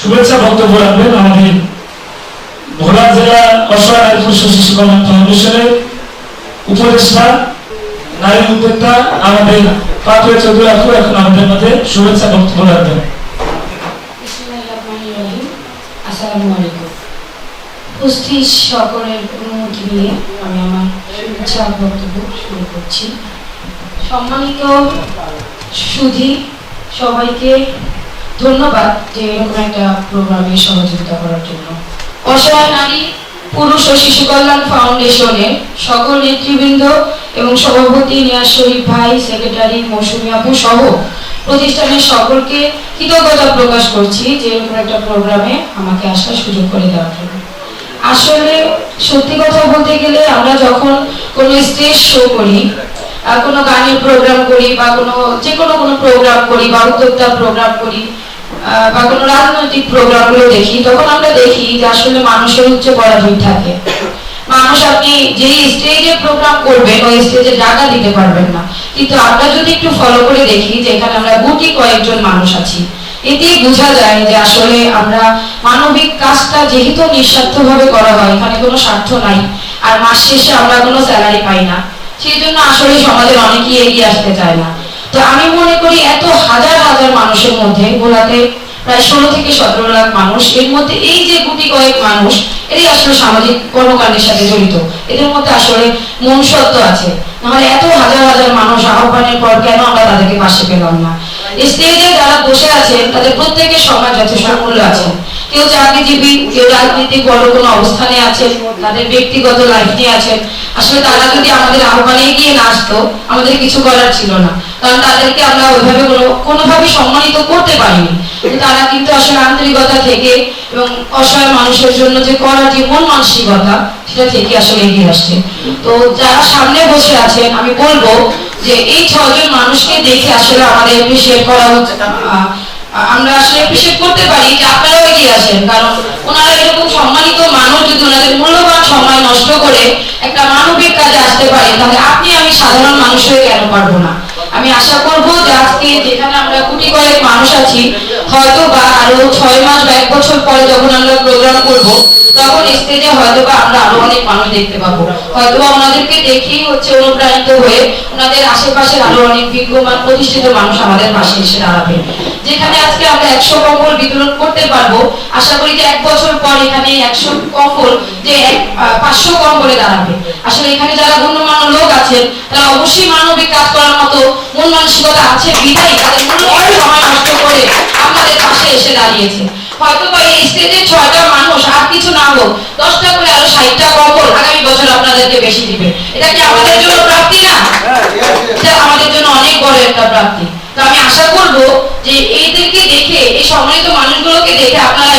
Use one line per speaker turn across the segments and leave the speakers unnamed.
শুভেচ্ছা বক্তব্য রাখবেন আমাদের ভোলা জেলা অসহায় নারী ফাউন্ডেশনের উপদেষ্টা, নারী উদ্যোক্তা আমাদের পাথরে চৌধুরী এখন আমাদের মধ্যে শুভেচ্ছা বক্তব্য রাখবেন।
সম্মানিত সুধী, সবাইকে ধন্যবাদ যে এরকম একটা প্রোগ্রামে সহযোগিতা করার জন্য। অসহায় নারী, পুরুষ ও শিশু কল্যাণ ফাউন্ডেশনের সকল নেতৃবৃন্দ এবং সভাপতি নিয়াজ শরীফ ভাই, সেক্রেটারি মৌসুমী আপু সহ প্রতিষ্ঠানের সকলকে কৃতজ্ঞতা প্রকাশ করছি যে এরকম একটা প্রোগ্রামে আমাকে আসার সুযোগ করে দেওয়ার জন্য। আসলে সত্যি কথা বলতে গেলে আমরা যখন কোনো স্টেজ শো করি কোনো গানের প্রোগ্রাম করি বা কোনো যে কোনো কোনো প্রোগ্রাম করি বা উদ্যোক্তা প্রোগ্রাম করি বা কোনো রাজনৈতিক প্রোগ্রামগুলো দেখি, তখন আমরা দেখি যে আসলে মানুষের উচ্চ পরাধীন থাকে। মানুষ আপনি যেই স্টেজে প্রোগ্রাম করবেন, ওই স্টেজে জায়গা দিতে পারবেন না। কিন্তু আমরা যদি একটু ফলো করে দেখি যে এখানে আমরা গুটি কয়েকজন মানুষ আছি, এতেই বোঝা যায় যে আসলে আমরা মানবিক কাজটা যেহেতু নিঃস্বার্থভাবে করা হয়, এখানে কোনো স্বার্থ নাই, আর মাস শেষে আমরা কোনো স্যালারি পাই না। সেই জন্য আসলে সমাজের অনেকেই এগিয়ে আসতে চায় না। তো আমি মনে করি এত হাজার হাজার মানুষের মধ্যে ভোলাতে প্রায় ষোলো থেকে সতেরো লাখ মানুষ, এর মধ্যে এই যে গুটি কয়েক মানুষ, এরাই আসলে সামাজিক কর্মকাণ্ডের সাথে জড়িত। এদের মধ্যে আসলে মনুষ্যত্ব আছে। নাহলে এত হাজার হাজার মানুষ আহ্বানের পর কেন আমরা তাদেরকে পাশে পেলাম না? স্টেজে যারা বসে আছেন, তাদের প্রত্যেকের সমাজ যথেষ্ট মূল্য আছে। কেউ চাকরিজীবী কেউ রাজনীতিক বড় কোনো অবস্থানে আছেন তাদের ব্যক্তিগত লাইফ নিয়ে আছেন। আসলে তারা যদি আমাদের আহ্বানে গিয়ে না আসতো আমাদের কিছু করার ছিল না। কারণ তাদেরকে আমরা ওইভাবে কোনো কোনোভাবে সম্মানিত করতে পারিনি। তারা কিন্তু আসলে আন্তরিকতা থেকে এবং অসহায় মানুষের জন্য যে করার যে মন মানসিকতা সেটা থেকে আসলে এগিয়ে আসছে। তো যারা সামনে বসে আছেন আমি বলব যে এই ছজন মানুষকে দেখে আসলে আমাদের এপ্রিসিয়েট করা আহ, আমরা আসলে অ্যাপ্রিসিয়েট করতে পারি যে আপনারাও এগিয়ে আসেন, কারণ ওনারা এরকম সম্মানিত মানুষ, যদি ওনাদের মূল্যবান সময় নষ্ট করে একটা মানবিক কাজে আসতে পারে, তাহলে আপনি আমি সাধারণ মানুষ হয়ে কেন পারব না? আমি আশা করব যে আজকে যেখানে আমরা কোটি কয়েক মানুষ আছি, হয়তো বা আরও ছয় মাস বা এক বছর পরে যখন আমরা প্রোগ্রাম করব তখন স্টেজে হয়তো আমরা আরও অনেক মানুষ দেখতে পাবো। হয়তো ওনাদেরকে দেখেই হচ্ছে অনুপ্রাণিত হয়ে ওনাদের আশেপাশের আরও অনেক বিজ্ঞমান প্রতিষ্ঠিত মানুষ আমাদের পাশে এসে দাঁড়াবে। যেখানে আজকে আমরা একশো কম্বল বিতরণ করতে পারব, আশা করি যে এক বছর পর এখানে একশো কম্বল যে পাঁচশো কম্বলে দাঁড়াবে। আসলে এখানে যারা গণ্যমান্য লোক আছেন, তারা অবশ্যই মানবিক কাজ করার মতো মন মানসিকতা আছে বিধাই তাদের মূল্যবান সময় নষ্ট করে আমাদের পাশে এসে দাঁড়িয়েছে। হয়তো বা এই স্টেজে ছয়টা মানুষ আর কিছু না হোক দশটা করে আরও ষাটটা কম্বল আগামী বছর আপনাদেরকে বেশি দিবে। এটা কি আমাদের জন্য প্রাপ্তি না? এটা আমাদের জন্য অনেক বড় একটা প্রাপ্তি। তো আমি আশা করব যে এইদেরকে দেখে এই সম্মানিত মানুষগুলোকে দেখে আপনারা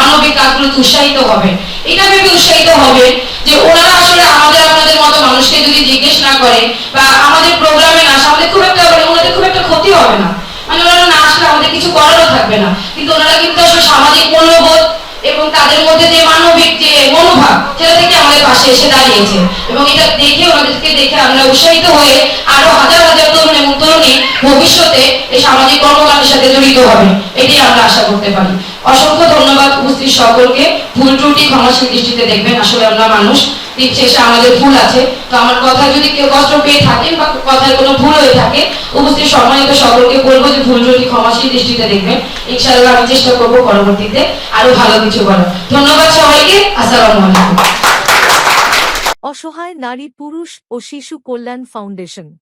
মানবিক কাজগুলোতে উৎসাহিত হবেন এটা ভেবে উৎসাহিত হবে যে ওনারা আসলে আমাদের আপনাদের মতো মানুষকে যদি জিজ্ঞেস না করে বা আমাদের প্রোগ্রামে না আসে আমাদের খুব একটা মানে ওনাদের খুব একটা ক্ষতি হবে না। মানে ওনারা না আসলে আমাদের কিছু করারও থাকবে না কিন্তু ওনারা কিন্তু আসলে সামাজিক মূল্যবোধ এবং তাদের মধ্যে যে মানবিক যে মনোভাব, সেটা থেকে আমাদের পাশে এসে দাঁড়িয়েছে। এবং এটা দেখে ওনাদেরকে দেখে আমরা উৎসাহিত হয়ে আরও হাজার হাজার তরুণ এবং তরুণী ভবিষ্যতে এই সামাজিক কর্মকাণ্ডের সাথে জড়িত হবে। এটি আমরা আশা করতে পারি। অসংখ্য ধন্যবাদ উপস্থিত সকলকে। ভুল ত্রুটি ক্ষমাশীল দৃষ্টিতে দেখবেন। আসলে আমরা মানুষ। দিন শেষে আমাদের ভুল আছে। তো আমার কথা যদি কেউ কষ্ট পেয়ে থাকেন বা কথায় কোনো ভুল হয়ে থাকে, উপস্থিত সকলকে বলব যে ভুল ক্ষমাশীল দৃষ্টিতে দেখবেন। আমি চেষ্টা করব পরবর্তীতে আরও ভালো কিছু করার। ধন্যবাদ সবাইকে। আলাইকুম।
অসহায় নারী, পুরুষ ও শিশু কল্যাণ ফাউন্ডেশন।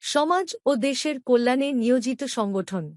সমাজ ও দেশের কল্যাণে নিয়োজিত সংগঠন।